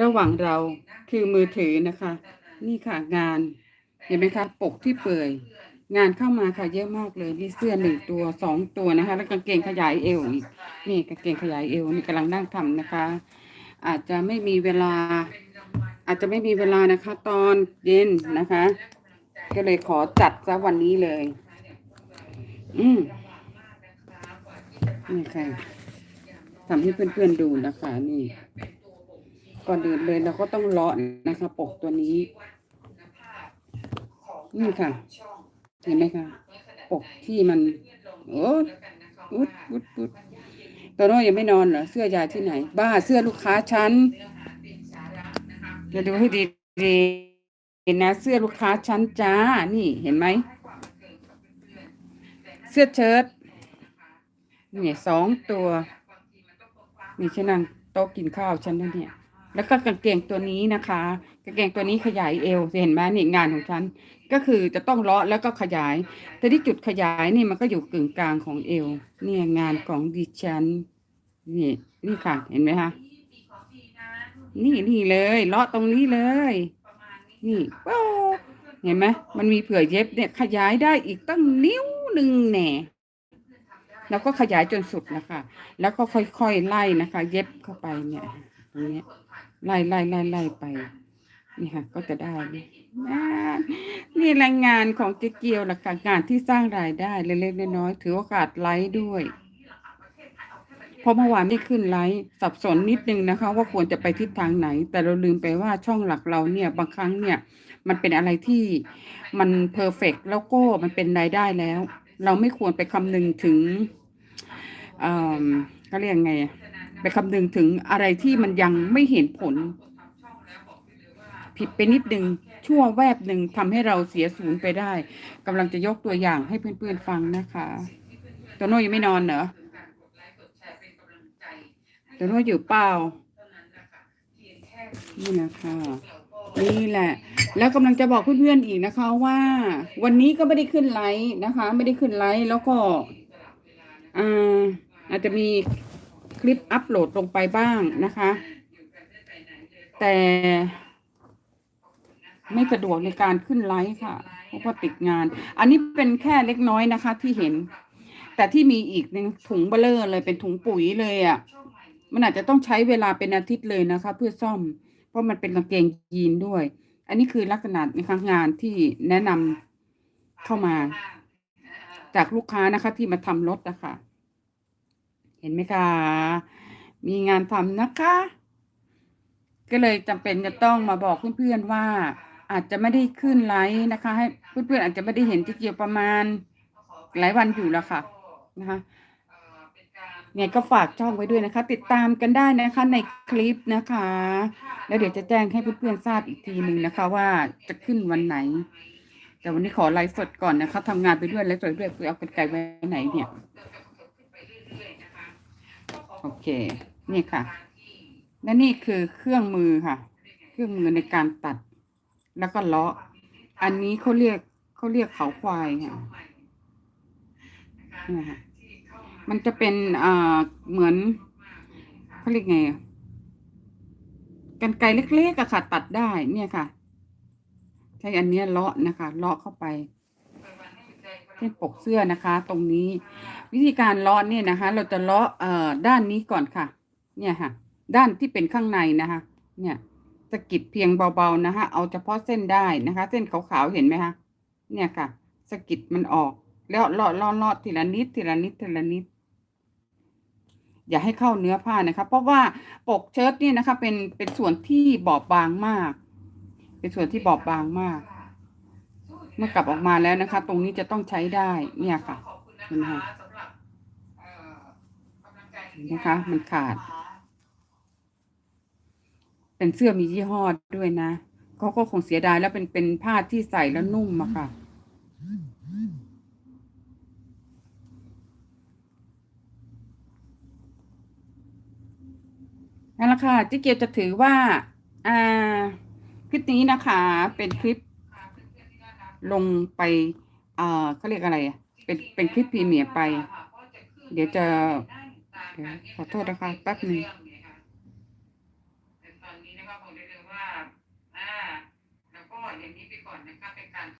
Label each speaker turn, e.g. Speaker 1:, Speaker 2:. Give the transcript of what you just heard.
Speaker 1: ระหว่างเราคือมือถือนะคะ นี่ค่ะงาน เห็นไหมคะ ปกที่เปื่อย งานเข้ามาค่ะเยอะมากเลยนี่เสื้อหนึ่งตัวสองตัวนะคะ แล้วกางเกงขยายเอวอีกนี่กางเกงขยายเอวนี่กำลังนั่งทำนะคะ อาจจะไม่มีเวลา อาจจะไม่มีเวลานะคะ ตอนเย็นนะคะ ก็เลยขอจัดซะวันนี้เลย อืมนี่ค่ะทำให้เพื่อนๆดูนะคะ นี่ ก่อนอื่นเลยเราก็ต้องเลาะนะคะปกตัวนี้นี่ค่ะ เห็นไหมคะปกที่มันโอ้อุดอุดอุดตอนน้อยยังไม่นอนเหรอเสื้อยายที่ไหน บ้าเสื้อลูกค้าฉันจะดูให้ดีดีๆนะเสื้อลูกค้าฉันจ้า นี่เห็นไหม เสื้อเชิ้ตนี่สองตัว นี่ฉันนั่งโต๊ะกินข้าวฉันนะเนี่ย แล้วก็กางเกงตัวนี้นะคะกางเกงตัวนี้ขยายเอวเห็นไหมนี่งานของฉัน ก็คือจะต้องเลาะแล้วก็ขยาย แต่ที่จุดขยายนี่มันก็อยู่กึ่งกลางของเอวเนี่ยงานของดิฉันนี่นี่ค่ะ เห็นไหมคะนี่นี่เลยเลาะตรงนี้เลย นี่เห็นไหมมันมีเผื่อเย็บเนี่ยขยายได้อีกตั้งนิ้วหนึ่งแหน่แล้วก็ขยายจนสุดนะคะ แล้วก็ค่อยๆไล่นะคะ เย็บเข้าไปเนี่ย ตรงเนี้ยไล่ไล่ไล่ไล่ไป นี่ค่ะ ก็จะได้นี่นี่แรงงานของเจ๊เกียวละค่ะงานที่สร้างรายได้เล็กๆน้อยๆถือโอกาสไลฟ์ด้วยเพราะเมื่อวานไม่ขึ้นไลฟ์สับสนนิดนึงนะคะ ว่าควรจะไปทิศทางไหน แต่เราลืมไปว่าช่องหลักเราเนี่ยบางครั้งเนี่ยมันเป็นอะไรที่มันเพอร์เฟกแล้วก็มันเป็นรายได้แล้ว เราไม่ควรไปคำนึงถึงเอ่อก็เรียกไง ไปคำนึงถึงอะไรที่มันยังไม่เห็นผล ผิดไปนิดนึงชั่วแวบหนึ่งทำให้เราเสียศูนย์ไปได้กำลังจะยกตัวอย่างให้เพื่อนๆฟังนะคะโตัวโน้ยยังไม่นอนเหรอโตัวโน้ยอยู่เปล่านี่นะคะนี่แหละ แล้วกำลังจะบอกเพื่อนๆอีกนะคะว่า วันนี้ก็ไม่ได้ขึ้นไลฟ์นะคะ ไม่ได้ขึ้นไลฟ์แล้วก็อ่าอาจจะมี คลิปอัปโหลดลงไปบ้างนะคะ แต่ไม่สะดวกในการขึ้นไลฟ์ค่ะ เพราะว่าติดงาน อันนี้เป็นแค่เล็กน้อยนะคะ ที่เห็น แต่ที่มีอีกหนึ่งถุงเบลเลอร์เลยเป็นถุงปุ๋ยเลยอะ่ะ มันอาจจะต้องใช้เวลาเป็นอาทิตย์เลยนะคะ เพื่อซ่อม เพราะมันเป็นกางเกงยีนด้วย อันนี้คือลักษณะนะคะงานที่แนะนำเข้ามา จากลูกค้านะคะที่มาทำรถนะคะ ห็นไหมคะ มีงานทำนะคะ ก็เลยจำเป็นจะต้องมาบอกเพื่อนๆว่า อาจจะไม่ได้ขึ้นไลฟ์นะคะ ให้เพื่อนๆอาจจะไม่ได้เห็นที่เกี่ยวประมาณหลายวันอยู่แล้วค่ะนะคะเนี่ยก็ฝากช่องไว้ด้วยนะคะ ติดตามกันได้นะคะในคลิปนะคะ แล้วเดี๋ยวจะแจ้งให้เพื่อนๆทราบอีกทีหนึ่งนะคะ ว่าจะขึ้นวันไหน แต่วันนี้ขอไลฟ์สดก่อนนะคะทำงานไปด้วยไลฟ์สดด้วยเอากันไกลไว้ไหนเนี่ย โอเค นี่ค่ะ และนี่คือเครื่องมือค่ะ เครื่องมือในการตัด แล้วก็เลาะ อันนี้เขาเรียกเขาเรียกเขาควายค่ะนี่ค่ะ มันจะเป็นอ่าเหมือนเขาเรียกไงกันไกรเล็กๆอะค่ะ ตัดได้เนี่ยค่ะ ใช้อันเนี้ยเลาะนะคะ เลาะเข้าไป เช่นปกเสื้อนะคะ ตรงนี้ วิธีการเลาะเนี่ยนะคะ เราจะเลาะเอ่อด้านนี้ก่อนค่ะ เนี่ยค่ะ ด้านที่เป็นข้างในนะคะ เนี่ยสะกิดเพียงเบาๆนะคะ เอาเฉพาะเส้นได้นะคะ เส้นขาวๆเห็นไหมคะเนี่ยค่ะสะกิดมันออก แล้วเลาะเลาะเลาะทีละนิดทีละนิดทีละนิดอย่าให้เข้าเนื้อผ้านะคะเพราะว่าปกเชิ้ตนี่นะคะ เป็นเป็นส่วนที่บอบบางมาก เป็นส่วนที่บอบบางมาก เมื่อกลับออกมาแล้วนะคะ ตรงนี้จะต้องใช้ได้เนี่ยค่ะเห็นไหมคะนไหมคะ มันขาด เป็นเสื้อมียี่ห้อด้วยนะเขาก็คงเสียดายแล้วเป็นเป็นผ้าที่ใส่แล้วนุ่มอะค่ะนั่นแหละค่ะเจ๊เกียวจะถือว่า อ่า คลิปนี้นะคะ เป็นคลิป ลงไปอ่าเขาเรียกอะไรอะเป็นเป็นคลิปพรีเมียร์ไป เดี๋ยวจะเดี๋ยวขอโทษนะคะแป๊บหนึ่ง